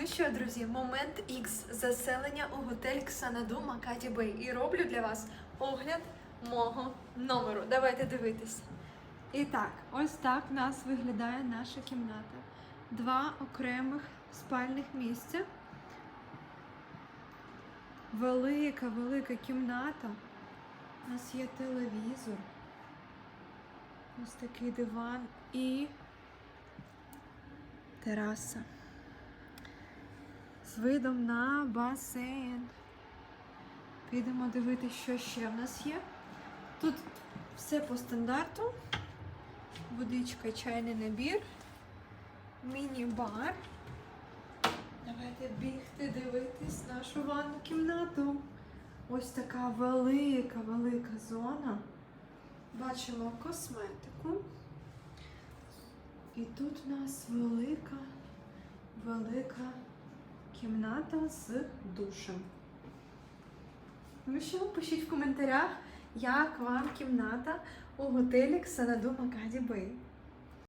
Ну що, друзі, момент X заселення у готель Ксанаду Макаді Бей. І роблю для вас огляд мого номеру. Давайте дивитись. І так, ось так в нас виглядає наша кімната. Два окремих спальних місця. Велика, велика кімната. У нас є телевізор. Ось такий диван і тераса. З видом на басейн. Підемо дивитися, що ще в нас є. Тут все по стандарту. Водичка, чайний набір, міні-бар. Давайте бігти, дивитись нашу ванну кімнату. Ось така велика, велика зона. Бачимо косметику. І тут у нас велика, велика кімната з душем. Ну що, пишіть в коментарях, як вам кімната у готелі Ксанаду Макаді Бей.